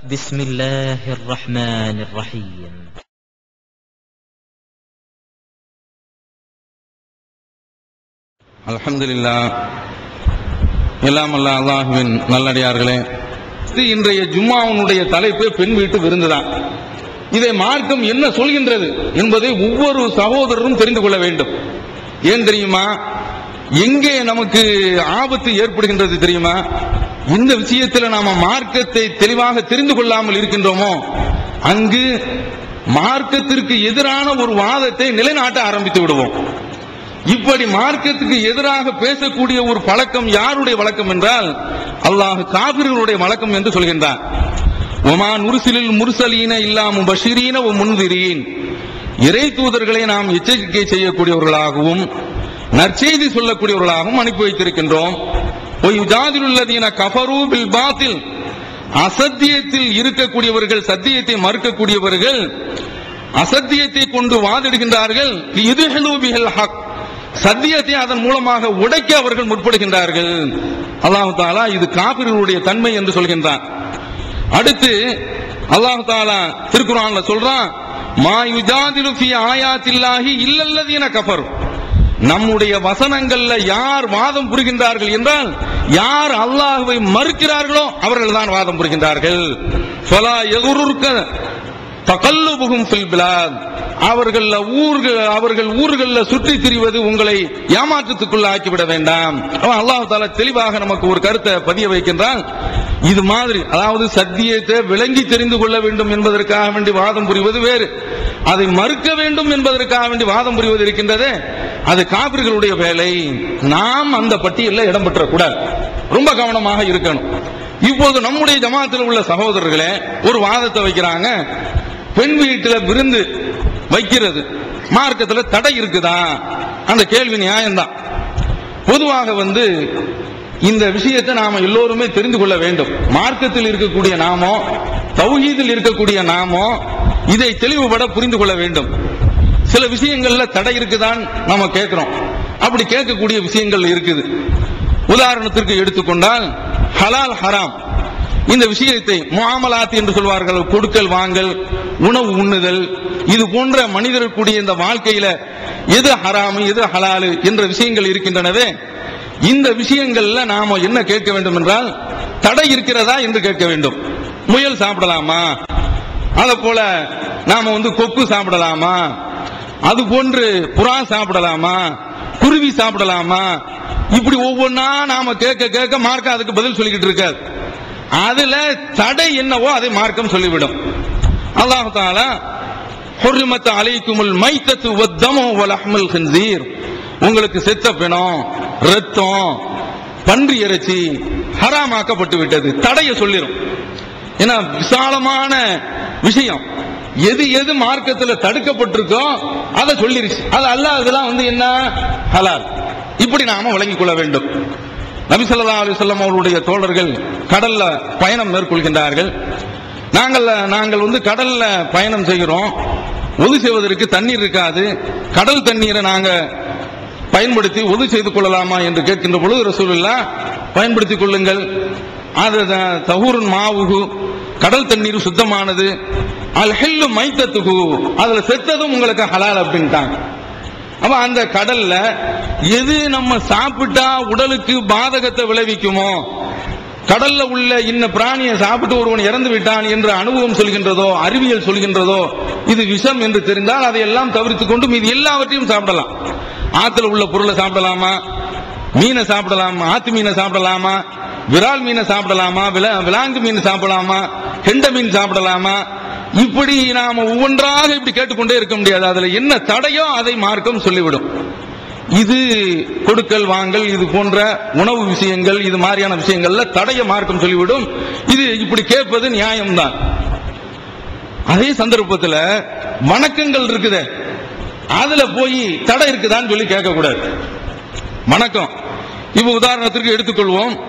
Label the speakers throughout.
Speaker 1: بسم الله الرحمن الرحيم
Speaker 2: அல்ஹம்துலில்லா எல்லாம் அல்ல அல்லாஹுவின் நல்லடியார்களே இது இன்றைய ஜும்மாவுனுடைய தலைப்பு பெண் வீட்டு விருந்துதான் இதை மார்க்கம் என்ன சொல்கின்றது என்பதை ஒவ்வொரு சகோதரரும் தெரிந்து கொள்ள வேண்டும் ஏன் தெரியுமா எங்கே நமக்கு ஆபத்து ஏற்படுகின்றது தெரியுமா? இந்த விஷயத்தில் நாம மார்க்கத்தை தெளிவாக தெரிந்து கொள்ளாமல் இருக்கின்றோமோ? அங்கு மார்க்கத்திற்கு எதிரான ஒரு வாதத்தை நிலைநாட்ட ஆரம்பித்து விடுவோம். இப்படி மார்க்கத்துக்கு எதிராக பேசக்கூடிய ஒரு பழக்கம் யாருடைய வழக்கம் என்றால் அல்லாஹ் காபிர்களுடைய வழக்கம் என்று சொல்கின்றான். ஒமான் உருசிலில் முருசலீன இல்லாம பஷீரீன ஒ முன்திரீன். இறை தூதர்களை நாம் எச்சரிக்கை செய்யக்கூடியவர்களாகவும் நற்செய்தி சொல்லக்கூடியவர்களாகவும் அனுப்பி வைத்திருக்கின்றோம். உள்ளதீன பில் பாத்தில் அசத்தியத்தில் இருக்கக்கூடியவர்கள் சத்தியத்தை மறுக்கக்கூடியவர்கள் அசத்தியத்தை கொண்டு வாதிடுகின்றார்கள். இது ஹக் சத்தியத்தை அதன் மூலமாக உடைக்க அவர்கள் முற்படுகின்றார்கள். அல்லாஹு தாலா இது காபிர்களுடைய தன்மை என்று சொல்கின்றான். அடுத்து அல்லாஹு தாலா திருக்குறான்ல சொல்றான் மா யுஜாதிலு ஃபி ஆயாத்தில்லாஹி இல்லல்லதீன கஃபரு. நம்முடைய வசனங்கள்ல யார் வாதம் புரிகின்றார்கள் என்றால் யார் அல்லாஹுவை மறுக்கிறார்களோ அவர்கள் தான் வாதம் புரிகின்றார்கள். அவர்கள் ஊர்கள் அவர்கள் ஊர்களில் சுற்றி திரிவது உங்களை ஏமாற்றத்துக்குள்ள ஆக்கிவிட வேண்டாம். அவன் அல்லாஹ் தாலா தெளிவாக நமக்கு ஒரு கருத்தை பதிய வைக்கின்றான். இது மாதிரி அதாவது சத்தியத்தை விளங்கி தெரிந்து கொள்ள வேண்டும் என்பதற்காக வேண்டி வாதம் புரிவது வேறு. அதை மறுக்க வேண்டும் என்பதற்காக வேண்டி வாதம் புரிவது இருக்கின்றதே. அது காபிர்களுடைய வேலை. நாம் அந்த பட்டியலில் இடம் பெற்றக்கூடாது. ரொம்ப கவனமாக இருக்கணும். இப்போது நம்முடைய ஜமாத்தில் உள்ள சகோதரர்களே ஒரு வாதத்தை வைக்கிறாங்க. பெண் வீட்டில் விருந்து வைக்கிறது. மார்க்கத்தில் தடை இருக்குதா? அந்த கேள்வி நியாயம்தான். பொதுவாக வந்து இந்த விஷயத்தை நாம எல்லோருமே தெரிந்து கொள்ள வேண்டும். மார்க்கத்தில் இருக்கக்கூடிய நாமோ தௌஹீதில் இருக்கக்கூடிய நாமோ இதை தெளிவுபட புரிந்து கொள்ள வேண்டும். சில விஷயங்கள்ல தடை இருக்குதான் நாம கேட்கிறோம் அப்படி கேட்கக்கூடிய விஷயங்கள் இருக்குது. உதாரணத்திற்கு எடுத்துக்கொண்டால் ஹலால் ஹராம். இந்த விஷயத்தை மாமலாத்து என்று சொல்வார்கள் கொடுக்கல் வாங்கல் உணவு உண்ணுதல் இது போன்ற மனிதர்களுடைய இந்த வாழ்க்கையில எது ஹராமு எது ஹலாலு என்ற விஷயங்கள் இருக்கின்றனவே இந்த விஷயங்கள்ல நாம என்ன கேட்க வேண்டும் என்றால் தடை இருக்கிறதா என்று கேட்க வேண்டும். முயல் சாப்பிடலாமா? அத போல நாம வந்து கொக்கு சாப்பிடலாமா? அது போன்று புறா சாப்பிடலாமா? குருவி சாப்பிடலாமா? இப்படி ஒவ்வொன்றா நாம கேட்க கேட்க மார்க்கம் அதுக்கு பதில் சொல்லிக்கிட்டு இருக்காது அதுல தடை என்னவோ அதை மார்க்கம் சொல்லிவிடும். அல்லாஹால தாலா அலைக்குமுல் மைத்தத்து வத்தமோ வலஹ்முல் ஹின்சீர் உங்களுக்கு செத்த பிணம் ரத்தம் பன்றி இறைச்சி ஹராமாக்கப்பட்டு விட்டது தடைய சொல்லிடும் ஏன்னா விசாலமான விஷயம். எது எது மார்க்கத்தில் தடுக்கப்பட்டிருக்கோ அதை சொல்லிருச்சு. அது அல்லாததெல்லாம் வந்து என்ன? ஹலால். இப்படி நாம விளங்கிக் கொள்ள வேண்டும். நபிசல்லா அலிசல்லாம் அலிசல்லம் அவருடைய தோழர்கள் கடல்ல பயணம் மேற்கொள்கின்றார்கள். நாங்கள் நாங்கள் வந்து கடல்ல பயணம் செய்கிறோம். ஒது செய்வதற்கு தண்ணீர் இருக்காது. கடல் தண்ணீரை நாங்க பயன்படுத்தி ஒது செய்து கொள்ளலாமா என்று கேட்கின்ற பொழுது ரசூலுல்லா பயன்படுத்திக் கொள்ளுங்கள். அது தகூரன் மாவுகு கடல் தண்ணீர் சுத்தமானது. அல் ஹெல்லு மைத்தத்துகு அதுல செத்ததும் உங்களுக்கு ஹலால் அப்படின்ட்டாங்க. அப்ப அந்த கடல்ல எது நம்ம சாப்பிட்டா உடலுக்கு பாதகத்தை விளைவிக்குமோ கடல்ல உள்ள இன்ன பிராணியை சாப்பிட்டு ஒருவன் இறந்து விட்டான் என்று அனுபவம் சொல்கின்றதோ அறிவியல் சொல்கின்றதோ இது விஷம் என்று தெரிந்தால் அதையெல்லாம் தவிர்த்து கொண்டு மீது எல்லாவற்றையும் சாப்பிடலாம். ஆத்துல உள்ள பொருளை சாப்பிடலாமா? மீனை சாப்பிடலாமா? ஆத்து மீனை சாப்பிடலாமா? விரால் மீனை சாப்பிடலாமா? விலாங்கு மீன் சாப்பிடலாமா? கெண்ட மீன் சாப்பிடலாமா? இப்படி நாம ஒவ்வொன்றாக இப்படி கேட்டுக்கொண்டே இருக்க முடியாது. அதுல என்ன தடையோ அதை மார்க்கம் சொல்லிவிடும். இது கொடுக்கல் வாங்கல் இது போன்ற உணவு விஷயங்கள் இது மாதிரியான விஷயங்கள்ல தடைய மார்க்கம் சொல்லிவிடும். இது இப்படி கேட்பது நியாயம்தான். அதே சந்தர்ப்பத்தில் வணக்கங்கள் இருக்குது. அதுல போய் தடை இருக்குதான்னு சொல்லி கேட்கக்கூடாது. வணக்கம். இப்ப உதாரணத்திற்கு எடுத்துக்கொள்வோம்.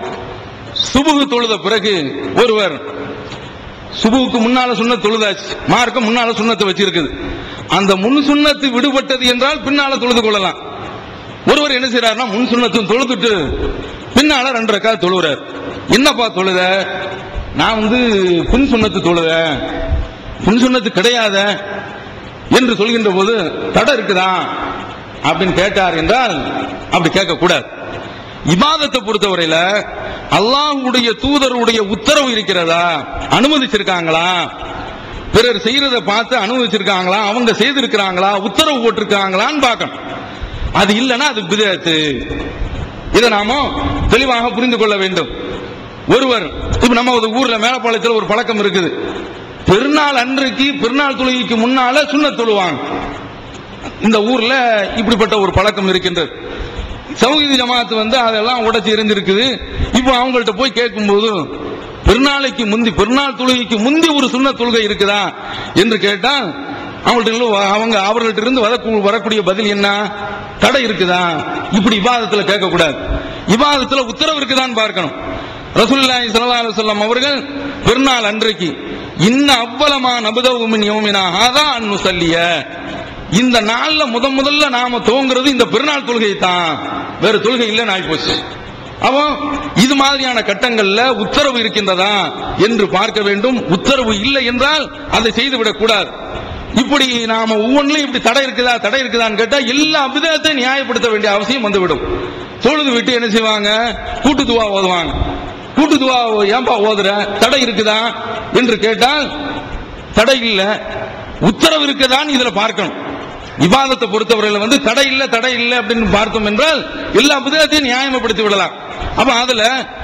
Speaker 2: சுபுகு தொழுத பிறகு ஒருவர் சுபுவுக்கு முன்னால சுண்ண தொழுதாச்சு. மார்க்கம் முன்னால சுண்ணத்தை வச்சிருக்குது. அந்த முன் சுண்ணத்து விடுபட்டது என்றால் பின்னால தொழுது கொள்ளலாம். ஒருவர் என்ன செய்யறாருன்னா முன் சுண்ணத்தும் தொழுதுட்டு பின்னால ரெண்டு ரக்கா தொழுகிறார் என்னப்பா தொழுத? நான் வந்து புன் சுண்ணத்து தொழுத புன் சுண்ணத்து கிடையாத என்று சொல்கின்ற போது தடை இருக்குதா? அப்படின்னு கேட்டார் என்றால் அப்படி கேட்கக்கூடாது. இபாதத்தை பொறுத்தவரையில அல்லாஹுடைய தூதருடைய உத்தரவு இருக்கிறதா? அனுமதிச்சிருக்காங்களா? பிறர் செய்யறத பார்த்து அனுமதிச்சிருக்காங்களா? அவங்க செய்திருக்கிறாங்களா? உத்தரவு போட்டிருக்காங்களான்னு பார்க்கணும். அது இல்லைன்னா அது பிதத்து இதை நாம தெளிவாக புரிந்து கொள்ள வேண்டும். ஒருவர் இப்ப நம்ம ஒரு ஊர்ல மேலப்பாளையத்தில் ஒரு பழக்கம் இருக்குது. பெருநாள் அன்றைக்கு பெருநாள் தொழுகைக்கு முன்னால சுண்ண தொழுவாங்க. இந்த ஊர்ல இப்படிப்பட்ட ஒரு பழக்கம் இருக்கின்றது. சௌஹீது ஜமாத்து வந்து அதெல்லாம் உடைச்சு எரிஞ்சிருக்குது இப்போ அவங்கள்ட்ட போய் கேட்கும்போது பெருநாளைக்கு முந்தி பெருநாள் தொழுகைக்கு முந்தி ஒரு சுண்ண தொழுகை இருக்குதா? என்று கேட்டால் அவங்கள்ட்ட அவங்க அவர்கள்ட்ட இருந்து வர வரக்கூடிய பதில் என்ன? தடை இருக்குதா? இப்படி விவாதத்தில் கேட்கக்கூடாது. விவாதத்தில் உத்தரவு இருக்குதான்னு பார்க்கணும். ரசூல்லாய் சல்லா அலைஹி அவர்கள் பெருநாள் அன்றைக்கு இன்ன அவ்வளமா நபுதவுமின் யோமினா யௌமினா ஹாதா சல்லிய இந்த நாள்ல முத முதல்ல நாம துவங்குறது இந்த பெருநாள் தொழுகை தான் வேற தொழுகை இல்லைன்னு ஆயிப்போச்சு. அப்போ இது மாதிரியான கட்டங்கள்ல உத்தரவு இருக்கின்றதா என்று பார்க்க வேண்டும். உத்தரவு இல்லை என்றால் அதை செய்துவிடக் கூடாது. இப்படி நாம ஒவ்வொன்றிலும் இப்படி தடை இருக்குதா தடை இருக்குதான்னு கேட்டா எல்லா விதத்தையும் நியாயப்படுத்த வேண்டிய அவசியம் வந்துவிடும். தொழுது விட்டு என்ன செய்வாங்க? கூட்டு துவா ஓதுவாங்க. கூட்டு துவா ஏன்பா ஓதுற? தடை இருக்குதா? என்று கேட்டால் தடை இல்லை. உத்தரவு இருக்குதான்னு இதுல பார்க்கணும். விவாதத்தை பொறுத்தவரையில் வந்து தடை இல்லை தடை இல்லை அப்படின்னு பார்த்தோம் என்றால் எல்லா புத்தகத்தையும் நியாயப்படுத்தி விடலாம். அப்ப அதுல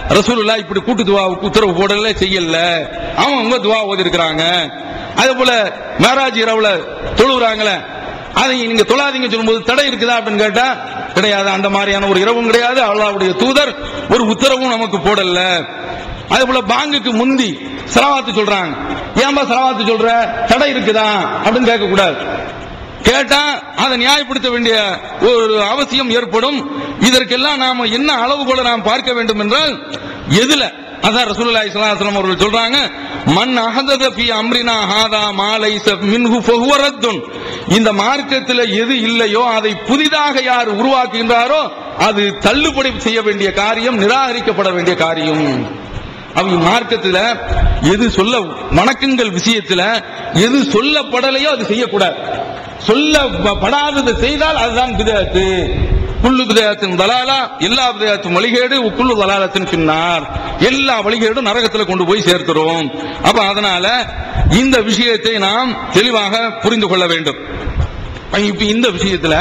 Speaker 2: ரசூலுல்லா இப்படி கூட்டு துவாவுக்கு உத்தரவு போடல செய்யல. அவங்க துவா ஓதி இருக்கிறாங்க அதே போல மேராஜ் இரவுல தொழுகிறாங்களே அதை நீங்க தொழாதீங்க சொல்லும்போது தடை இருக்குதா அப்படின்னு கேட்டா கிடையாது. அந்த மாதிரியான ஒரு இரவும் கிடையாது. அல்லாவுடைய தூதர் ஒரு உத்தரவும் நமக்கு போடல. அதே போல பாங்குக்கு முந்தி சலவாத்து சொல்றாங்க. ஏன்பா சலவாத்து சொல்ற? தடை இருக்குதா? அப்படின்னு கேட்க கூடாது கேட்டா அதை நியாயப்படுத்த வேண்டிய ஒரு அவசியம் ஏற்படும். இதற்கெல்லாம் நாம என்ன அளவுகோலை நாம் பார்க்க வேண்டும் என்றால் எதுல அதான் ரசூலுல்லாஹி ஸல்லல்லாஹு அலைஹி வஸல்லம் அவர்கள் சொல்றாங்க மன் அஹதத ஃபி அம்ரினா ஹாதா மா லைஸ மின்ஹு ஃபஹுவ ரத்துன். இந்த மார்க்கத்தில் எது இல்லையோ அதை புதிதாக யார் உருவாக்குகின்றாரோ அது தள்ளுபடி செய்ய வேண்டிய காரியம் நிராகரிக்கப்பட வேண்டிய காரியம். அவங்க மார்க்கத்துல எது சொல்ல வணக்கங்கள் விஷயத்துல எது சொல்லப்படலையோ அது செய்யக்கூடாது. சொல்லப்படாதது செய்தால் அதுதான் விதத்து குள்ளு விதயத்தின் தலாலா எல்லா விதயத்தின் வழிகேடு குள்ளு தலாலத்தின் பின்னார். எல்லா வழிகேடும் நரகத்துல கொண்டு போய் சேர்த்துறோம் அப்ப அதனால இந்த விஷயத்தை நாம் தெளிவாக புரிந்து கொள்ள வேண்டும். இப்ப இந்த விஷயத்துல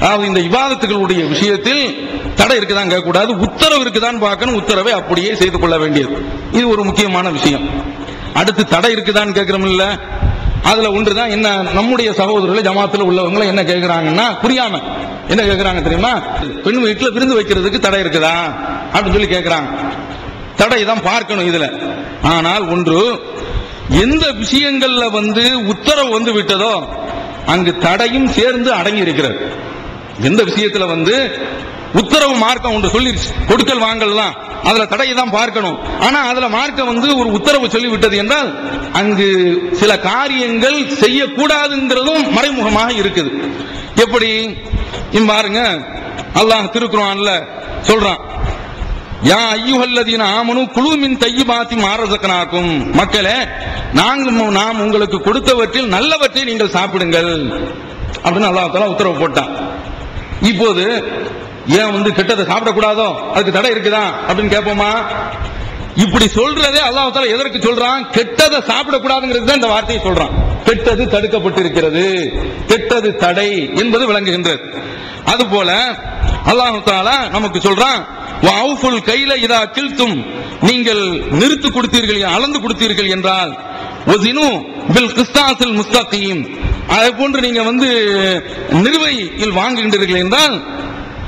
Speaker 2: அதாவது இந்த விவாதத்துகளுடைய விஷயத்தில் தடை இருக்குதான் கேட்கக்கூடாது. உத்தரவு இருக்குதான் பார்க்கணும். உத்தரவை அப்படியே செய்து கொள்ள வேண்டியது இது ஒரு முக்கியமான விஷயம். அடுத்து தடை இருக்குதான்னு கேட்கிறோம் அதுல ஒன்றுதான் என்ன நம்முடைய சகோதரர்கள் ஜமாத்துல உள்ளவங்களை என்ன கேட்கிறாங்கன்னா புரியாம என்ன கேட்கிறாங்க தெரியுமா? பெண் வீட்டுல விருந்து வைக்கிறதுக்கு தடை இருக்குதா? அப்படின்னு சொல்லி கேட்கிறாங்க. தடை தான் பார்க்கணும் இதுல. ஆனால் ஒன்று எந்த விஷயங்கள்ல வந்து உத்தரவு வந்து விட்டதோ அங்கு தடையும் சேர்ந்து அடங்கி இருக்கிறது. எந்த விஷயத்துல வந்து உத்தரவு மார்க்கம் ஒன்று சொல்லிருச்சு. கொடுக்கல் வாங்கலாம் அதுல தடையை தான் பார்க்கணும். ஆனா அதுல மார்க்கம் வந்து ஒரு உத்தரவு சொல்லிவிட்டது என்றால் அங்கு சில காரியங்கள் செய்யக்கூடாதுங்கிறதும் மறைமுகமாக இருக்குது. எப்படி? பாருங்க. அல்லாஹ் திருக்குறான்ல சொல்றான். யா ஐயுகல்லதீன ஆமனு குழுமின் மின் தையிபாத்தி மாரசக்கனாக்கும் மக்களே நாங்கள் நாம் உங்களுக்கு கொடுத்தவற்றில் நல்லவற்றை நீங்கள் சாப்பிடுங்கள். அப்படின்னு அல்லாஹ் உத்தரவு போட்டான். இப்போது ஏன் வந்து கெட்டதை சாப்பிடக்கூடாதோ? அதுக்கு தடை இருக்குதா? அப்படின்னு கேட்போமா? இப்படி சொல்றதே அல்லாஹ் எதற்கு சொல்றான்? கெட்டதை சாப்பிடக்கூடாதுங்கிறது தான் இந்த வார்த்தையை சொல்றான். கெட்டது தடுக்கப்பட்டிருக்கிறது. கெட்டது தடை என்பது விளங்குகின்றது. அதுபோல அல்லாஹு தாலா நமக்கு சொல்றான் வஅஃபுல் கைல இதா கிழ்த்தும் நீங்கள் நிறுத்து கொடுத்தீர்கள் அளந்து கொடுத்தீர்கள் என்றால் ஒசினு பில் கிறிஸ்தாசில் முஸ்தகீம். அதை போன்று நீங்க வந்து நிறுவையில் வாங்குகின்றீர்கள் என்றால்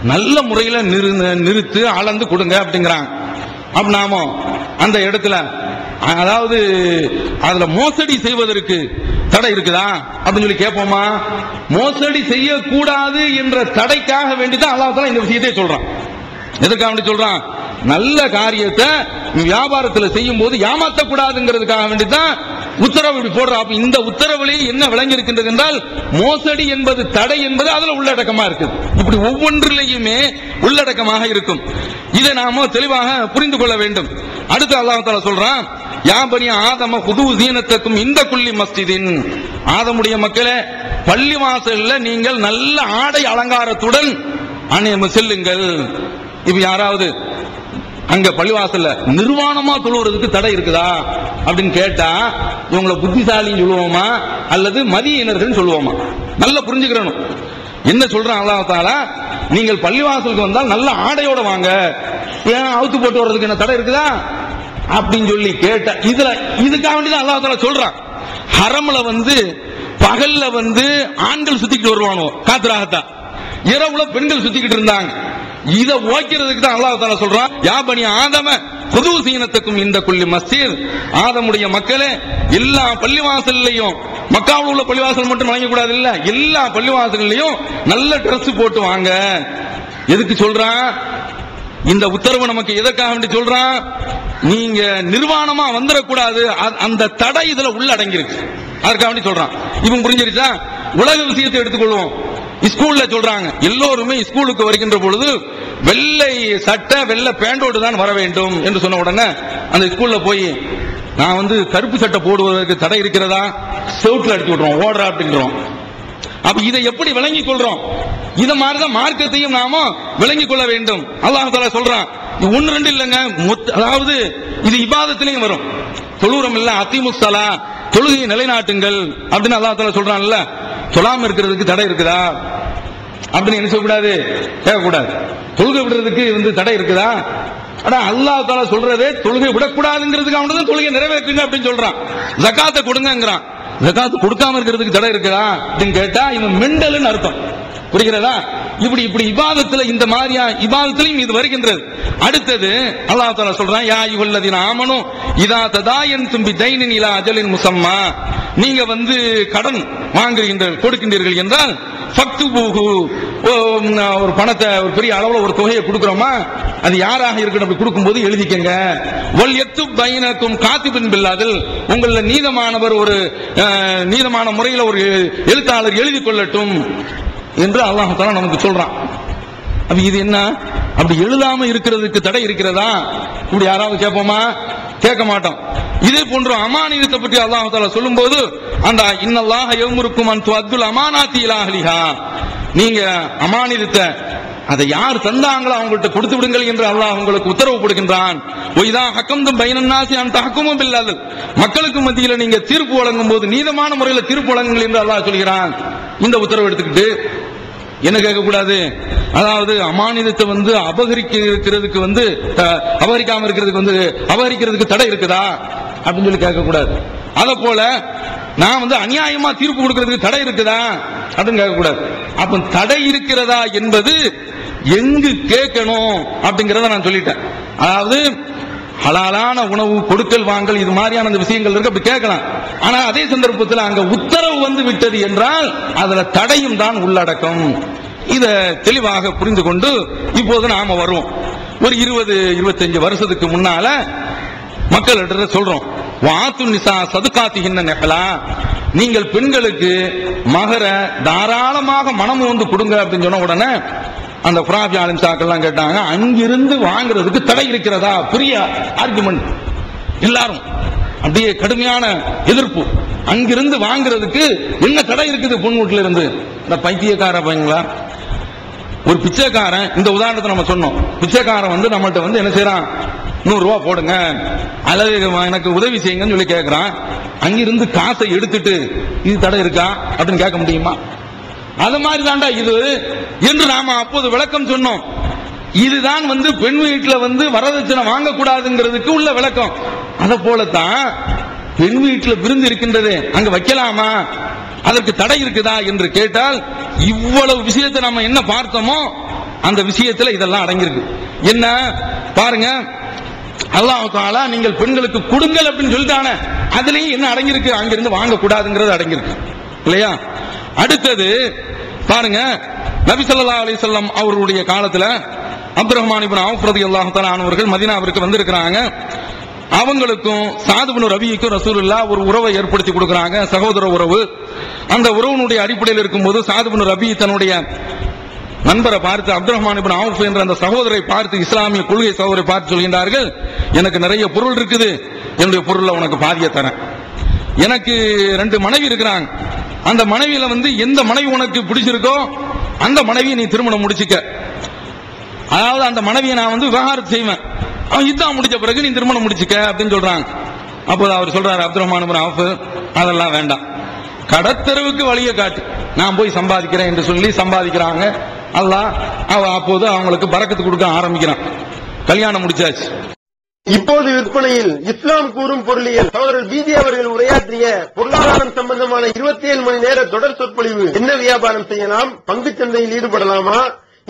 Speaker 2: நல்ல முறையில் நிறு நிறுத்து அளந்து கொடுங்க அப்படிங்கிறாங்க. அப்ப நாம அந்த இடத்துல அதாவது அதுல மோசடி செய்வதற்கு தடை இருக்குதா? அப்படின்னு சொல்லி கேட்போமா? மோசடி செய்யக்கூடாது என்ற தடைக்காக வேண்டிதான் அல்லாஹ் இந்த விஷயத்தை சொல்றான். எதுக்காக வேண்டி சொல்றான்? நல்ல காரியத்தை வியாபாரத்தில் செய்யும் போது ஏமாத்தக்கூடாதுங்கிறதுக்காக வேண்டிதான் உத்தரவு போடுற. இந்த உத்தரவுலேயே என்ன விளங்கி இருக்கின்றது என்றால் மோசடி என்பது தடை என்பது அதுல உள்ளடக்கமா இருக்குது. இப்படி ஒவ்வொன்றிலேயுமே உள்ளடக்கமாக இருக்கும். இதை நாம தெளிவாக புரிந்து கொள்ள வேண்டும். அடுத்து அல்லாஹால சொல்றான் யாபனி ஆதம புது சீனத்துக்கும் இந்த குள்ளி மஸ்திதின் ஆதமுடைய மக்களே பள்ளிவாசல்ல நீங்கள் நல்ல ஆடை அலங்காரத்துடன் அணியம் செல்லுங்கள். இப்ப யாராவது அங்க பள்ளிவாசல்ல நிர்வாணமா தொழுவுறதுக்கு தடை இருக்குதா? அப்படின்னு கேட்டா இவங்களை புத்திசாலின்னு சொல்லுவோமா? அல்லது மதியினர்கள் சொல்லுவோமா? நல்லா புரிஞ்சுக்கிறணும். என்ன சொல்றான் அல்லாஹத்தாலா நீங்கள் பள்ளிவாசலுக்கு வந்தால் நல்ல ஆடையோட வாங்க. ஏன் அவுத்து போட்டு வர்றதுக்கு என்ன தடை இருக்குதா? அப்படின்னு சொல்லி கேட்ட இதுல இதுக்காக வேண்டிதான் தான் சொல்றான். ஹரம்ல வந்து பகல்ல வந்து ஆண்கள் சுத்திக்கிட்டு வருவானோ காத்திராகத்தான். இரவுல பெண்கள் சுத்திக்கிட்டு இருந்தாங்க. இதை ஓக்கிறதுக்கு தான் அல்லாஹ் தாலா சொல்றான் யாபனி ஆதம புது சீனத்துக்கும் இந்த குள்ளி மஸ்ஜித். ஆதமுடைய மக்களே எல்லா பள்ளிவாசல்லையும் மக்காவில் உள்ள பள்ளிவாசல் மட்டும் வழங்க கூடாது இல்ல எல்லா பள்ளிவாசல்லையும் நல்ல ட்ரெஸ் போட்டு வாங்க. எதுக்கு சொல்றான்? இந்த உத்தரவு நமக்கு எதற்காக வேண்டி சொல்றான்? நீங்க நிர்வாணமா வந்துடக்கூடாது அ- அந்த தடை இதுல உள்ள அடங்கியிருக்கு அதற்காக வேண்டி சொல்றான். இவன் புரிஞ்சிருச்சா? உலக விஷயத்தை எடுத்துக்கொள்வோம். ஸ்கூல்ல சொல்றாங்க. எல்லோருமே ஸ்கூலுக்கு வருகின்ற பொழுது வெள்ளை சட்டை வெள்ளை பேண்டோடு தான் வர வேண்டும் என்று சொன்ன உடனே அந்த ஸ்கூல்ல போய் நான் வந்து கருப்பு சட்டை போடுவதற்கு தடை இருக்கிறதா? செவுட்டில் அடிச்சு விடுறோம் ஓடுறா அப்படின்றோம் அப்ப இதை எப்படி விளங்கிக் கொள்றோம்? இத மாதிரிதான் மார்க்கத்தையும் நாம விளங்கிக் கொள்ள வேண்டும். அல்லாஹ் தாலா சொல்றான் ஒன்னு ரெண்டு இல்லைங்க அதாவது இது இபாதத்திலையும் வரும். தொழுறம் இல்ல அதிமுசலா தொழுகையை நிலைநாட்டுங்கள் அப்படின்னு அல்லாஹ் தாலா சொல்றான்ல. சொல்லாம இருக்கிறதுக்கு தடை இருக்குதா? அப்படின்னு என்ன சொல்லக்கூடாது? கேட்கக்கூடாது. தொழுகை விடுறதுக்கு வந்து தடை இருக்குதா? ஆனா அல்லாஹ் தால சொல்றதே தொழுகை விடக்கூடாதுங்கிறதுக்கு அவன் தான் தொழுகை நிறைவேற்றுங்க அப்படின்னு சொல்றான். ஜகாத்தை கொடுங்கங்கிறான். ஜக்காத்து கொடுக்காம இருக்கிறதுக்கு தடை இருக்குதா அப்படின்னு கேட்டா இவன் மெண்டல்னு அர்த்தம். புரிகிறதா? இப்படி இப்படி இபாதத்துல இந்த மாதிரியா இபாதத்திலையும் இது வருகின்றது. அடுத்தது அல்லாஹ் தாலா சொல்றான் யா இவல்லதின் ஆமனும் இதா ததாயன் தும்பி தைனின் இலா அஜலின் முசம்மா. நீங்க வந்து கடன் வாங்குகின்ற கொடுக்கின்றீர்கள் என்றால் பக்து ஓ, ஒரு பணத்தை ஒரு பெரிய அளவில் ஒரு தொகையை கொடுக்குறோமா? அது யாராக இருக்கணும் அப்படி கொடுக்கும்போது எழுதிக்கங்க. ஒல் எத்து பைனக்கும் காத்திபின் பில்லாதில் உங்களில் நீதமானவர் ஒரு நீதமான முறையில் ஒரு எழுத்தாளர் எழுதி கொள்ளட்டும். என்று அல்லாஹு தஆலா நமக்கு சொல்றான். அப்ப இது என்ன? அப்படி எழுதாம இருக்கிறதுக்கு தடை இருக்கிறதா? இப்படி யாராவது கேட்போமா? கேட்க மாட்டோம். இதே போன்ற அமானியத்தை பற்றி அல்லாஹ் தாலா சொல்லும்போது அந்த இன்னல்லாக எவமுருக்கும் அன் அப்துல் அமானாத்தி இலா நீங்க அமானியத்தை அதை யார் தந்தாங்களோ அவங்கள்ட்ட கொடுத்து விடுங்கள் என்று அல்லாஹ் உங்களுக்கு உத்தரவு கொடுக்கின்றான். அந்த இல்லாது மக்களுக்கு மத்தியில் நீங்க தீர்ப்பு வழங்கும் போது நீதமான முறையில் தீர்ப்பு வழங்குங்கள் என்று அல்லாஹ் சொல்கிறான். இந்த உத்தரவு எடுத்துக்கிட்டு என்ன கேட்கக்கூடாது? அதாவது அமானிதத்தை வந்து அபகரிக்க இருக்கிறதுக்கு வந்து அபகரிக்காம இருக்கிறதுக்கு வந்து அபகரிக்கிறதுக்கு தடை இருக்குதா? அப்படின்னு சொல்லி கேட்கக்கூடாது. அத போல நான் வந்து அநியாயமா தீர்ப்பு கொடுக்கறதுக்கு தடை இருக்குதா? அப்படின்னு கேட்கக்கூடாது. அப்ப தடை இருக்கிறதா என்பது எங்கு கேட்கணும் அப்படிங்கறத நான் சொல்லிட்டேன். அதாவது ஹலாலான உணவு கொடுக்கல் வாங்கல் இது மாதிரியான அந்த விஷயங்கள் இருக்கு அப்படி கேட்கலாம். ஆனா அதே சந்தர்ப்பத்தில் அங்க உத்தரவு வந்து விட்டது என்றால் அதுல தடையும் தான் உள்ளடக்கம். இத தெளிவாக புரிந்து கொண்டு இப்போது நாம வருவோம். ஒரு இருபது இருபத்தஞ்சு வருஷத்துக்கு முன்னால மக்கள் சொல்றோம். வாத்து நிசா சதுக்காத்துகின்ற நெகலா நீங்கள் பெண்களுக்கு மகர தாராளமாக மனம் வந்து கொடுங்க அப்படின்னு சொன்ன உடனே அந்த புராபி ஆலிம் சாக்கெல்லாம் கேட்டாங்க அங்கிருந்து வாங்குறதுக்கு தடை இருக்கிறதா? பெரிய ஆர்குமெண்ட் எல்லாரும் அப்படியே கடுமையான எதிர்ப்பு. அங்கிருந்து வாங்குறதுக்கு என்ன தடை இருக்குது? பொன் வீட்டுல இருந்து. இந்த பைத்தியக்கார பையங்களா ஒரு பிச்சைக்காரன் இந்த உதாரணத்தை நம்ம சொன்னோம். பிச்சைக்காரன் வந்து நம்மள்கிட்ட வந்து என்ன செய்யறான் நூறு ரூபா போடுங்க. அல்லது எனக்கு உதவி செய்யுங்கன்னு சொல்லி கேட்கிறான் அங்கிருந்து காசை எடுத்துட்டு இது தடை இருக்கா? அப்படின்னு கேட்க முடியுமா? அது மாதிரி தாண்டா இது. என்று நாம அப்போது விளக்கம் சொன்னோம். இதுதான் வந்து பெண் வீட்டில் வந்து வரதட்சணை வாங்கக்கூடாதுங்கிறதுக்கு உள்ள விளக்கம். அத போலத்தான் பெண் வீட்டில் விருந்து இருக்கின்றது அங்க வைக்கலாமா? அதற்கு தடை இருக்குதா என்று கேட்டால் இவ்வளவு விஷயத்தை நம்ம என்ன பார்த்தோமோ அந்த விஷயத்துல இதெல்லாம் அடங்கியிருக்கு. என்ன? பாருங்க. அல்லாஹ் தாலா நீங்கள் பெண்களுக்கு கொடுங்கள் அப்படின்னு சொல்லிட்டானே. அதுலயும் என்ன அடங்கியிருக்கு? அங்கிருந்து வாங்கக்கூடாதுங்கிறது அடங்கியிருக்கு. இல்லையா? அடுத்தது பாருங்க நபி சொல்லா அலைஹி வஸல்லம் அவர்களுடைய காலத்துல அப்துல் ரஹ்மான் இப்னு அவுஃப் ரலியல்லாஹு வந்திருக்கிறாங்க. அவங்களுக்கும் சாதுபனு ரவிக்கும் ரசூலுல்லாஹ் ஒரு உறவை ஏற்படுத்தி கொடுக்குறாங்க சகோதர உறவு. அந்த உறவினுடைய அடிப்படையில் இருக்கும்போது சாதுபனு ரவி தன்னுடைய நண்பரை பார்த்து அப்துல் ரஹ்மான் இப்னு அவுஃப் என்ற அந்த சகோதரை பார்த்து இஸ்லாமிய கொள்கை சகோதரை பார்த்து சொல்கின்றார்கள் எனக்கு நிறைய பொருள் இருக்குது என்னுடைய பொருளை உனக்கு பாதியை தரேன். எனக்கு ரெண்டு மனைவி இருக்கிறாங்க. அந்த மனைவியில வந்து எந்த மனைவி உனக்கு பிடிச்சிருக்கோ அந்த மனைவியை நீ திருமணம் முடிச்சுக்க. அதாவது அந்த மனைவியை நான் வந்து விவகாரத்து செய்வேன். அவன் இதான் முடிச்ச பிறகு நீ திருமணம் முடிச்சுக்க அப்படின்னு சொல்றாங்க. அப்போது அவர் சொல்றாரு அப்துல் ரஹ்மான் ஆஃப் அதெல்லாம் வேண்டாம். கடத்தெருவுக்கு வழியை காட்டு. நான் போய் சம்பாதிக்கிறேன் என்று சொல்லி சம்பாதிக்கிறாங்க. அல்லாஹ் அவ அப்போது அவங்களுக்கு பறக்கத்து கொடுக்க ஆரம்பிக்கிறான். கல்யாணம் முடிச்சாச்சு.
Speaker 3: இப்போது விற்பனையில் இஸ்லாம் கூறும் பொருளியல் சகோதரர் பிஜே அவர்கள் உரையாற்றிய பொருளாதாரம் சம்பந்தமான 27 மணி நேர தொடர் சொற்பொழிவு என்ன வியாபாரம் செய்யலாம் பங்கு சந்தையில் ஈடுபடலாமா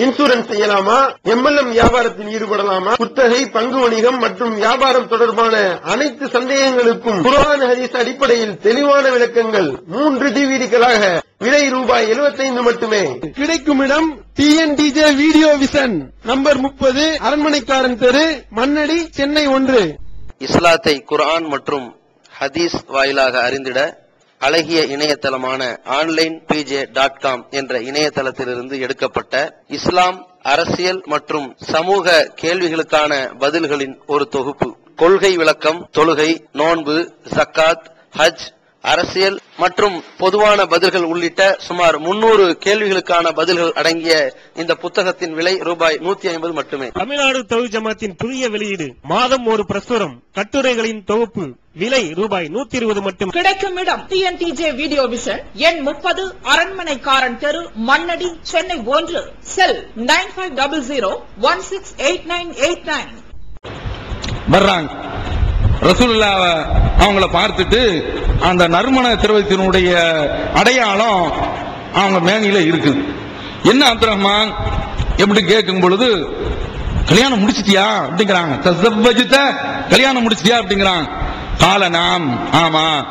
Speaker 3: இன்சூரன்ஸ் செய்யலாமா? எம்எல்எம் வியாபாரத்தில் ஈடுபடலாமா? குத்தகை பங்கு வணிகம் மற்றும் வியாபாரம் தொடர்பான அனைத்து சந்தேகங்களுக்கும் குர்ஆன் ஹதீஸ் அடிப்படையில் தெளிவான விளக்கங்கள். மூன்று டிவிடிகளாக விலை ரூபாய் 75 மட்டுமே. கிடைக்கும் இடம் டிஎன்டிஜே வீடியோ விசன் நம்பர் முப்பது அரண்மனைக்காரன் தெரு மண்ணடி சென்னை ஒன்று.
Speaker 4: இஸ்லாத்தை குர்ஆன் மற்றும் ஹதீஸ் வாயிலாக அறிந்திட அழகிய இணையதளமான ஆன்லைன் பிஜே டாட் காம் என்ற இணையதளத்திலிருந்து எடுக்கப்பட்ட இஸ்லாம் அரசியல் மற்றும் சமூக கேள்விகளுக்கான பதில்களின் ஒரு தொகுப்பு. கொள்கை விளக்கம் தொழுகை நோன்பு சக்காத் ஹஜ் அரசியல் மற்றும் பொதுவான பதில்கள் உள்ளிட்ட சுமார் முன்னூறு கேள்விகளுக்கான பதில்கள் அடங்கிய இந்த புத்தகத்தின் விலை ரூபாய் நூத்தி ஐம்பது மட்டுமே.
Speaker 5: தமிழ்நாடு தௌஹீத் ஜமாத்தின் புதிய வெளியீடு. மாதம் ஒரு பிரசுரம். கட்டுரைகளின் தொகுப்பு விலை ரூபாய் நூத்தி இருபது மட்டும்.
Speaker 6: கிடைக்கும் இடம் டிஎன்டிஜே வீடியோ விஷன் எண் முப்பது அரண்மனைக்காரன் தெரு மண்ணடி சென்னை ஒன்று. Cell nine five double zero one six eight nine eight nine
Speaker 2: வர்றாங்க. ரசூலுல்லாவ அவங்கள பார்த்துட்டு அந்த நறுமண திரவத்தினுடைய அடையாளம் அவங்க மேனியில இருக்குது என்ன அப்து ரஹ்மான் எப்படி கேட்கும் பொழுது கல்யாணம் முடிச்சிட்டியா? அப்படிங்கிறாங்க. தஸவ்வஜ்த, கல்யாணம் முடிச்சிட்டியா? அப்படிங்கிறாங்க. கால நாம் ஆமா.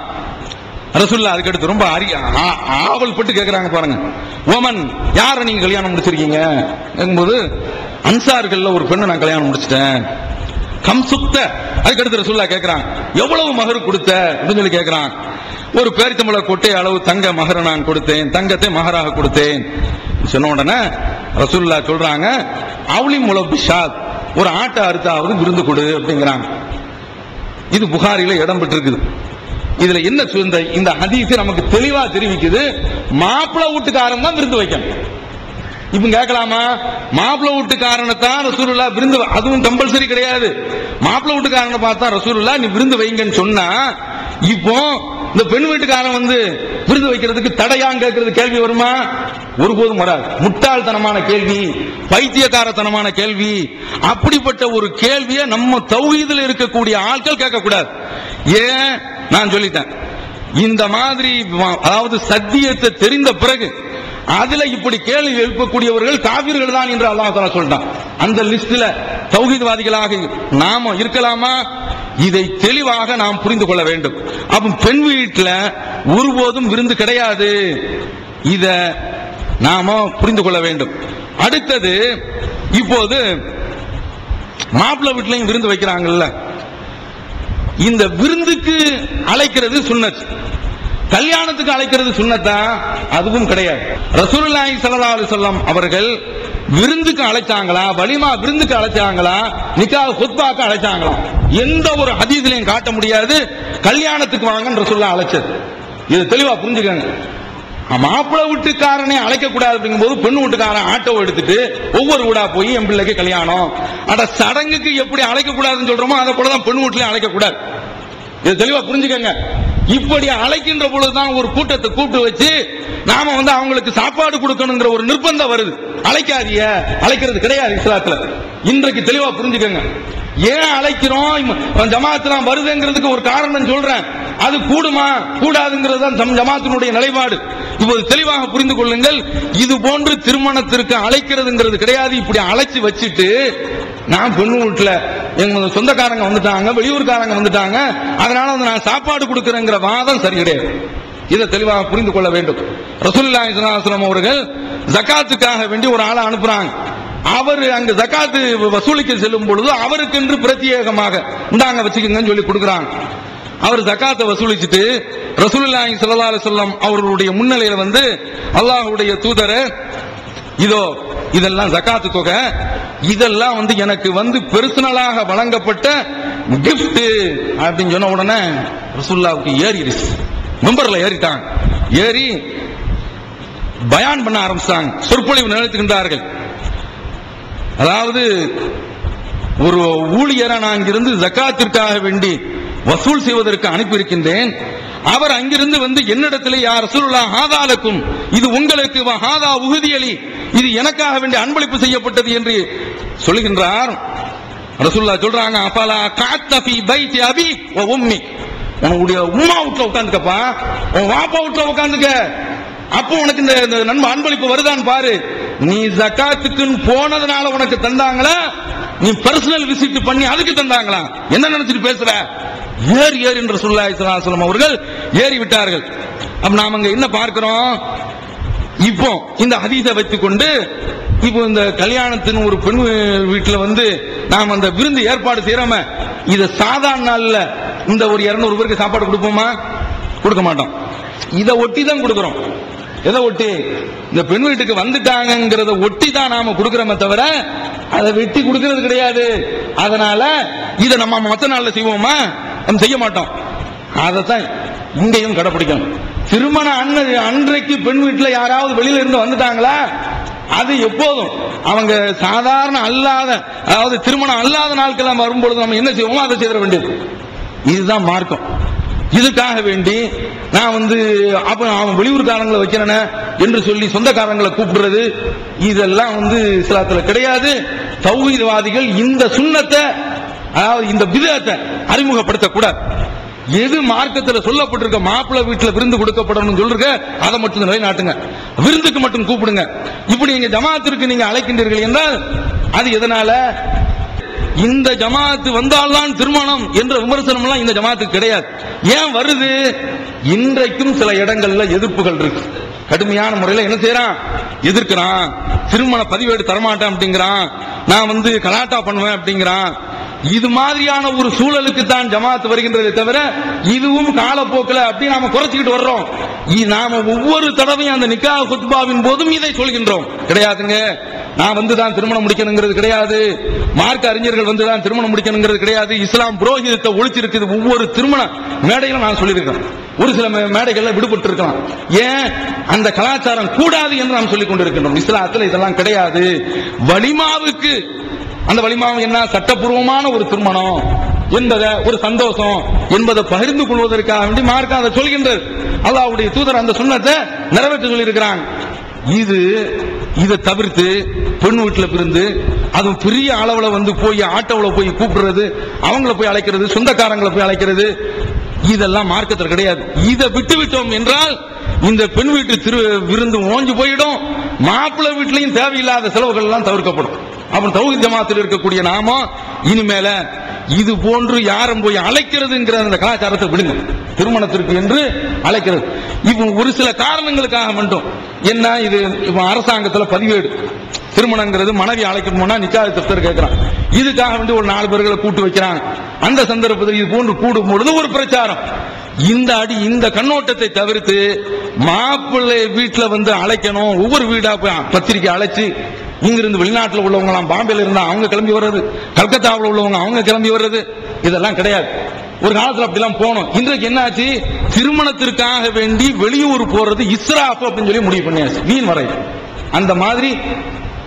Speaker 2: ரசுல்லா அதுக்கடுத்து ரொம்ப அரிய ஆ- ஆவல் பட்டு கேட்கிறாங்க பாருங்க. ஓமன் யாரை நீங்க கல்யாணம் முடிச்சிருக்கீங்க? கேட்கும்போது அன்சார்கள்ல ஒரு பெண்ணை நான் கல்யாணம் முடிச்சிட்டேன். கம் சுத்த. அதுக்கடுத்து ரசூல்லா கேட்கிறான் எவ்வளவு மகர் கொடுத்த? அப்படின்னு சொல்லி கேட்கிறான் ஒரு பேரித்தம்பள கொட்டை அளவு தங்க மகர நான் கொடுத்தேன் தங்கத்தை மகராக கொடுத்தேன். சொன்ன உடனே ரசூல்லா சொல்றாங்க அவளி முலபிஷாத் ஒரு ஆட்டை அறுத்தாவது விருந்து கொடு அப்படிங்கிறாங்க. இது புகாரில இடம் பெற்றிருக்குது. இதுல என்ன சொல்~ இந்த ஹதீஸ் நமக்கு தெளிவா தெரிவிக்குது மாப்பிள்ளை வீட்டுக்காரன் தான் விருந்து வைக்கணும். இப்ப கேட்கலாமா மாப்பிள்ள வீட்டுக்காரனை தான் ரசூலுல்லா விருந்து அதுவும் கம்பல்சரி கிடையாது. மாப்பிள்ளை வீட்டுக்காரனை பார்த்தா ரசூலுல்லா நீ விருந்து வைங்கன்னு சொன்னா இப்போ இந்த பெண் வீட்டுக்காரன் வந்து விருந்து வைக்கிறதுக்கு தடையான்னு கேட்கறது கேள்வி வருமா? ஒருபோதும் வராது. முட்டாள்தனமான கேள்வி பைத்தியக்காரத்தனமான கேள்வி அப்படிப்பட்ட ஒரு கேள்வியை நம்ம தௌஹீதுல இருக்கக்கூடிய ஆட்கள் கேட்கக்கூடாது. ஏன்? நான் சொல்லிட்டேன். இந்த மாதிரி அதாவது சத்தியத்தை தெரிந்த பிறகு அதுல இப்படி கேள்வி எழுப்பக்கூடியவர்கள் காவிர்கள் தான் என்று அல்லாஹ் தஆலா சொல்லிட்டான் அந்த லிஸ்ட்ல தௌஹீத்வாதிகளாக நாம இருக்கலாமா? இதை தெளிவாக நாம் புரிந்து கொள்ள வேண்டும். அப்ப பெண் வீட்டுல ஒருபோதும் விருந்து கிடையாது. இத நாம புரிந்து கொள்ள வேண்டும். அடுத்தது இப்போது மாப்பிள்ளை வீட்லையும் விருந்து வைக்கிறாங்கல்ல. இந்த விருந்துக்கு அழைக்கிறது சுன்னத். கல்யாணத்துக்கு அழைக்கிறது சுண்ணத்தா? அதுவும் கிடையாது. ரசூலுல்லாஹி ஸல்லல்லாஹு அலைஹி வஸல்லம் அவர்கள் விருந்துக்கு அழைச்சாங்களா? வலிமா விருந்துக்கு அழைச்சாங்களா? நிக்கா குத்பாக்கு அழைச்சாங்களா? எந்த ஒரு ஹதீஸ்லயும் காட்ட முடியாது. கல்யாணத்துக்கு வாங்கன்னு ரசூலுல்லாஹ் அழைச்சது. இது தெளிவா புரிஞ்சுக்கங்க. மாப்பிள்ளை வீட்டுக்காரனே அழைக்க கூடாது அப்படிங்கும்போது பெண் வீட்டுக்காரன் ஆட்டோ எடுத்துட்டு ஒவ்வொரு வீடா போய் என் பிள்ளைக்கு கல்யாணம். அட சடங்குக்கு எப்படி அழைக்க கூடாதுன்னு சொல்றோமோ அதை கூட தான் பெண் வீட்லயும் அழைக்க கூடாது. இது தெளிவா புரிஞ்சுக்கங்க. இப்படி அழைக்கின்ற பொழுதுதான் ஒரு கூட்டத்தை கூப்பிட்டு வச்சு நாம வந்து அவங்களுக்கு சாப்பாடு கொடுக்கணுங்கிற ஒரு நிர்பந்தம் வருது. அழைக்காதிய அழைக்கிறது கிடையாது இஸ்லாத்துல. இன்றைக்கு தெளிவா புரிஞ்சுக்கங்க. ஏன் அழைக்கிறோம்? ஜமாத்துலாம் வருதுங்கிறதுக்கு ஒரு காரணம் சொல்றேன். அது கூடுமா? கூடாதுங்கிறது தான் ஜமாத்தினுடைய நிலைப்பாடு. இப்போது தெளிவாக புரிந்து கொள்ளுங்கள். இது போன்று திருமணத்திற்கு அழைக்கிறதுங்கிறது கிடையாது. இப்படி அழைச்சி வச்சுட்டு நான் பொண்ணு வீட்டுல எங்க சொந்தக்காரங்க வந்துட்டாங்க வெளியூர்காரங்க வந்துட்டாங்க. அதனால வந்து நான் சாப்பாடு கொடுக்கறேங்கிற வாதம் சரி கிடையாது. இதை தெளிவாக புரிந்து கொள்ள வேண்டும். ரசூலுல்லாஹி ஸல்லல்லாஹு அவர்கள் ஜகாத்துக்காக வேண்டி ஒரு ஆளை அனுப்புறாங்க. அவர் அங்கு ஜக்காத்து வசூலிக்க செல்லும் பொழுது அவருக்கென்று பிரத்யேகமாக இந்தாங்க வச்சுக்கோங்கன்னு சொல்லி கொடுக்குறாங்க. அவர் ஜக்காத்தை வசூலிச்சுட்டு ரசூலுல்லாஹி சல்லா அலுவலம் அவர்களுடைய முன்னிலையில வந்து அல்லாஹுடைய தூதர் இதோ இதெல்லாம் ஜகாத்து தொகை இதெல்லாம் வந்து எனக்கு வந்து பெர்சனலாக வழங்கப்பட்ட கிஃப்ட் அப்படின்னு சொன்ன உடனே ரசூல்லாவுக்கு ஏறிடுச்சு. மெம்பர்ல ஏறிட்டாங்க ஏறி பயான் பண்ண ஆரம்பிச்சாங்க சொற்பொழிவு நிகழ்த்துகின்றார்கள். அதாவது ஒரு ஊழியரை நான் அங்கிருந்து ஜக்காத்திற்காக வேண்டி வசூல் செய்வதற்கு அனுப்பியிருக்கின்றேன். அவர் அங்கிருந்து வந்து என்னிடத்தில் யார் ரசூலுல்லா ஹாதாலுக்கும் இது உங்களுக்கு ஹாதா உகுதியலி. இது எனக்காக வேண்டி அன்பளிப்பு செய்யப்பட்டது என்று சொல்லுகின்றார். ரசூல்லா சொல்றாங்க அஃபலா காத்தபி பைத்தி அபி உம்மி. உன்னுடைய உம்மா வீட்டுல உட்காந்துக்கப்பா உன் வாப்பா வீட்டுல உட்காந்துக்க அப்போ உனக்கு இந்த இந்த நன்மை அன்பளிப்பு வருதான்னு பாரு. நீ ஜக்காத்துக்குன்னு போனதுனால உனக்கு தந்தாங்களா? நீ பர்சனல் விசிட் பண்ணி அதுக்கு தந்தாங்களா? என்ன நினைச்சிட்டு பேசுற? ஏறி ஏறி என்று சொல்லாசலம் அவர்கள் ஏறி விட்டார்கள். அப்ப நாம அங்க என்ன பார்க்கிறோம்? இப்போ இந்த ஹதீஸை வைத்துக்கொண்டு இப்போ இந்த கல்யாணத்தின் ஒரு பெண் வீட்டில் வந்து நாம் அந்த விருந்து ஏற்பாடு செய்யறோம. இதை சாதாரண நாள்ல இந்த ஒரு இருநூறு பேருக்கு சாப்பாடு கொடுப்போமா? கொடுக்க மாட்டோம். இதை ஒட்டி தான் கொடுக்குறோம். எதை ஒட்டி? இந்த பெண் வீட்டுக்கு வந்துட்டாங்கிறத ஒட்டி தான் நாம கொடுக்குறோமே தவிர அதை வெட்டி கொடுக்கறது கிடையாது. அதனால இதை நம்ம மொத்த நாள்ல செய்வோமா? நம்ம செய்ய மாட்டோம். அதைத்தான் இங்கேயும் கடைபிடிக்கணும் திருமண அன்ன அன்றைக்கு பெண் வீட்டில் யாராவது வெளியில இருந்து வந்துட்டாங்களா? அது எப்போதும். அவங்க சாதாரண அல்லாத அதாவது திருமணம் அல்லாத நாட்கள் வரும்பொழுது நம்ம என்ன செய்வோமோ அதை செய்திட வேண்டியது. இதுதான் மார்க்கம். இதுக்காக வேண்டி நான் வந்து அப்ப அவன் வெளியூர்காரங்களை வைக்கிறேன என்று சொல்லி சொந்தக்காரங்களை கூப்பிடுறது இதெல்லாம் வந்து இஸ்லாத்துல கிடையாது. தௌஹீதவாதிகள் இந்த சுண்ணத்தை அதாவது இந்த விதத்தை அறிமுகப்படுத்தக்கூடாது. எது மார்க்கத்தில் சொல்லப்பட்டிருக்க மாப்பிள்ளை வீட்டில் விருந்து கொடுக்கப்படணும் சொல்லிருக்க அதை மட்டும் நிலைநாட்டுங்க. விருந்துக்கு மட்டும் கூப்பிடுங்க. இப்படி நீங்க ஜமாத்திற்கு நீங்க அழைக்கின்றீர்கள் என்றால் அது எதனால? இந்த ஜமாத்து வந்தால்தான் திருமணம் என்ற விமர்சனம் எல்லாம் இந்த ஜமாத்துக்கு கிடையாது. ஏன் வருது? இன்றைக்கும் சில இடங்கள்ல எதிர்ப்புகள் இருக்கு. கடுமையான முறையில் என்ன செய்யறான்? எதிர்க்கிறான். திருமண பதிவேடு தரமாட்டேன் அப்படிங்கிறான். நான் வந்து கலாட்டா பண்ணுவேன் அப்படிங்கிறான். இது மாதிரியான ஒரு சூழலுக்கு தான் ஜமாத் வருகின்றதை தவிர இதுவும் காலப்போக்கில் அப்படி நாம குறைச்சிக்கிட்டு வர்றோம். இ- நாம ஒவ்வொரு தடவையும் அந்த நிக்கா குத்பாவின் போதும் இதை சொல்கின்றோம். கிடையாதுங்க. நான் வந்து தான் திருமணம் முடிக்கணுங்கிறது கிடையாது. மார்க்க அறிஞர்கள் வந்து தான் திருமணம் முடிக்கணுங்கிறது கிடையாது. இஸ்லாம் புரோகிதத்தை ஒழிச்சிருக்குது. ஒவ்வொரு திருமண மேடையிலும் நான் சொல்லியிருக்கேன். ஒரு சில மேடைகள்ல விடுபட்டு இருக்கலாம் ஏன்? அந்த கலாச்சாரம் கூடாது என்று நாம் சொல்லிக் கொண்டிருக்கின்றோம். இஸ்லாத்துல இதெல்லாம் கிடையாது. வலிமாவுக்கு அந்த வலிமாவும் என்ன? சட்டப்பூர்வமான ஒரு திருமணம் என்பதை ஒரு சந்தோஷம் என்பதை பகிர்ந்து கொள்வதற்காக வேண்டி மார்க்க அதை சொல்கின்றது. அல்லாவுடைய தூதர் அந்த சுண்ணத்தை நிறைவேற்ற சொல்லியிருக்கிறாங்க. இது இதை தவிர்த்து பெண் வீட்டில் பிரிந்து அதுவும் பெரிய அளவில் வந்து போய் ஆட்டோவில் போய் கூப்பிடுறது அவங்கள போய் அழைக்கிறது சொந்தக்காரங்களை போய் அழைக்கிறது இதெல்லாம் மார்க்கத்தில் கிடையாது. இதை விட்டு விட்டோம் என்றால் இந்த பெண் வீட்டு திரு விருந்து ஓஞ்சு போயிடும். மாப்பிள்ளை வீட்லையும் தேவையில்லாத செலவுகள் எல்லாம் தவிர்க்கப்படும். அப்புறம் தௌஹித் ஜமாத்தில் இருக்கக்கூடிய நாம இனிமேல இது போன்று யாரும் போய் அழைக்கிறதுங்கிற அந்த கலாச்சாரத்தை விடுங்க. திருமணத்திற்கு என்று அழைக்கிறது. இப்போ ஒரு சில காரணங்களுக்காக மட்டும். என்ன இது இப்போ அரசாங்கத்தில் பதிவேடு. திருமணங்கிறது மனைவி அழைக்கணும் போனா நிக்காத தப்தர் கேட்கிறான் இதுக்காக வந்து ஒரு நாலு பேர்களை கூட்டு வைக்கிறாங்க. அந்த சந்தர்ப்பத்தில் இது போன்று கூடும் பொழுது ஒரு பிரச்சாரம். இந்த அடி இந்த கண்ணோட்டத்தை தவிர்த்து மாப்பிள்ளை வீட்டில் வந்து அழைக்கணும். ஒவ்வொரு வீடா போய் பத்திரிக்கை அழைச்சு இங்கிருந்து வெளிநாட்டில் உள்ளவங்களாம் பாம்பேல இருந்தா அவங்க கிளம்பி வர்றது கல்கத்தாவில் உள்ளவங்க அவங்க கிளம்பி வர்றது இதெல்லாம் கிடையாது. ஒரு காலத்துல அப்படிலாம் போனோம். இன்றைக்கு என்னாச்சு? திருமணத்திற்காக வேண்டி வெளியூர் போறது இஸ்ராஃப் அப்படின்னு சொல்லி முடிவு பண்ணியாச்சு. மீன் வரை. அந்த மாதிரி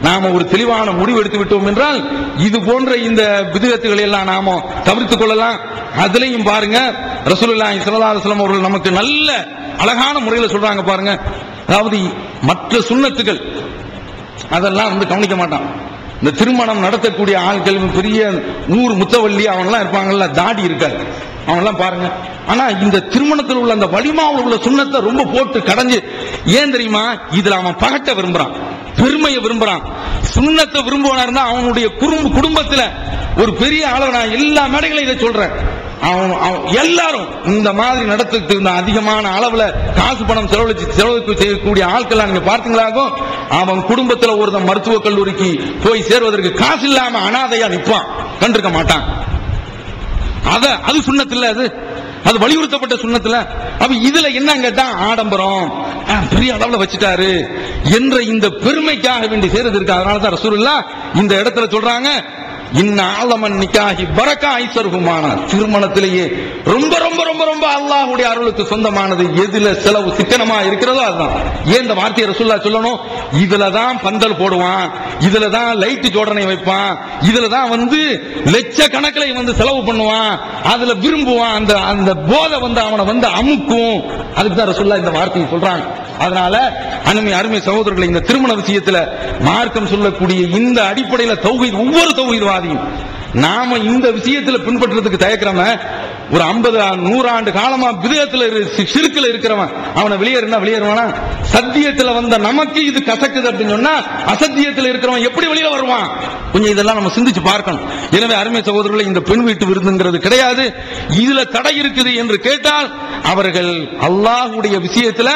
Speaker 2: நாம ஒரு தெளிவான முடிவு எடுத்து விட்டோம் என்றால் இது போன்ற இந்த விதத்துகளை எல்லாம் நாம தவிர்த்துக் கொள்ளலாம். அதுலயும் பாருங்க ரசூலுல்லா ஸல்லல்லாஹு அலைஹி அவர்கள் நமக்கு நல்ல அழகான முறையில் சொல்றாங்க பாருங்க. அதாவது மற்ற சுண்ணத்துகள் அதெல்லாம் வந்து கவனிக்க மாட்டான். இந்த திருமணம் நடத்தக்கூடிய ஆட்கள் பெரிய நூறு முத்தவள்ளி அவன்லாம் இருப்பாங்கல்ல தாடி இருக்காது. அவன்லாம் பாருங்க. ஆனா இந்த திருமணத்தில் உள்ள அந்த வலிமாவில் உள்ள சுண்ணத்தை ரொம்ப போட்டு கடைஞ்சு ஏன் தெரியுமா? இதுல அவன் பகட்ட விரும்புறான் பெருமையை விரும்புறான். சுண்ணத்தை விரும்புவனா இருந்தா அவனுடைய குடும்ப குடும்பத்துல ஒரு பெரிய அளவு நான் எல்லா மேடைகளையும் இதை சொல்றேன். எல்லாரும் இந்த மாதிரி நடத்திட்டு இந்த அதிகமான அளவுல காசு பணம் செலவழிச்சு செலவழிப்பு செய்யக்கூடிய ஆட்கள் நீங்க பார்த்தீங்களாகும்? அவன் குடும்பத்துல ஒருத்தன் மருத்துவக் கல்லூரிக்கு போய் சேர்வதற்கு காசு இல்லாம அனாதையா நிற்பான் கண்டிருக்க மாட்டான். அத அது சுண்ணத்தில் அது. அது வலியுறுத்தப்பட்ட சுண்ணத்துல அப்ப இதுல என்ன கேட்டா ஆடம்பரம். ஆ, பெரிய அளவுல வச்சுட்டாரு. என்ற இந்த பெருமைக்காக வேண்டி செய்யறது இருக்கு அதனாலதான் தான் இந்த இடத்துல சொல்றாங்க இன்ன ஆலமன் நிக்காஹி பரக்கா ஐசருகுமான திருமணத்திலேயே ரொம்ப ரொம்ப ரொம்ப ரொம்ப அல்லாஹுடைய அருளுக்கு சொந்தமானது எதுல செலவு சிக்கனமா இருக்கிறதோ அதுதான். ஏன் இந்த வார்த்தையை ரசுல்லா சொல்லணும்? இதுல தான் பந்தல் போடுவான் இதுல தான் லைட் ஜோடனை வைப்பான் இதுல தான் வந்து லட்ச கணக்கில் வந்து செலவு பண்ணுவான் அதுல விரும்புவான் அந்த அந்த போதை வந்து அவனை வந்து அமுக்கும். அதுக்கு தான் ரசுல்லா இந்த வார்த்தையை சொல்றாங்க. அதனால அருமை அருமை சகோதரர்களை இந்த திருமண விஷயத்துல மார்க்கம் சொல்லக்கூடிய இந்த அடிப்படையில தௌகை ஒவ்வொரு தௌஹீத்வாதியும் நாம இந்த விஷயத்துல பின்பற்றுறதுக்கு தயக்கிறவன் ஒரு ஐம்பது நூறாண்டு காலமா விதயத்துல சிறுக்குல இருக்கிறவன். அவனை வெளியேறினா வெளியேறுவானா? சத்தியத்துல வந்த நமக்கு இது கசக்குது அப்படின்னு சொன்னா அசத்தியத்துல இருக்கிறவன் எப்படி வெளியில வருவான்? கொஞ்சம் இதெல்லாம் நம்ம சிந்திச்சு பார்க்கணும். எனவே அருமை சகோதரர்களை இந்த பெண் வீட்டு விருதுங்கிறது கிடையாது. இதுல தடை இருக்குது என்று கேட்டால் அவர்கள் அல்லாஹுடைய விஷயத்துல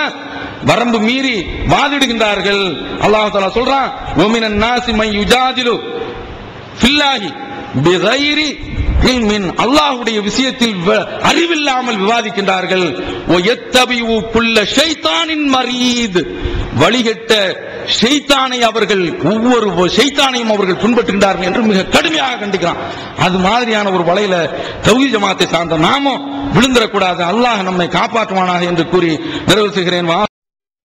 Speaker 2: வரம்பு மீறி வாதிடுகின்றார்கள். அல்லாஹ் சொல்றான் ஒமினன் நாசி மை யுஜாதிலு ஃபில்லாஹி பிகைரி இல்மின். அல்லாஹுடைய விஷயத்தில் அறிவில்லாமல் விவாதிக்கின்றார்கள். ஒ எத்தபியு ஷைத்தானின் மரீத். வழிகட்ட ஷைத்தானை அவர்கள் ஒவ்வொரு ஷைத்தானையும் அவர்கள் பின்பற்றுகின்றார்கள் என்று மிக கடுமையாக கண்டிக்கிறான். அது மாதிரியான ஒரு வலையில தௌஹி ஜமாத்தை சார்ந்த நாமும் விழுந்துடக்கூடாது அல்லாஹ் நம்மை காப்பாற்றுவானாக என்று கூறி நிறைவு செய்கிறேன்.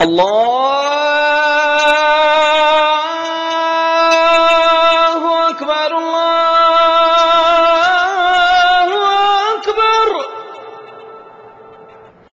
Speaker 7: الله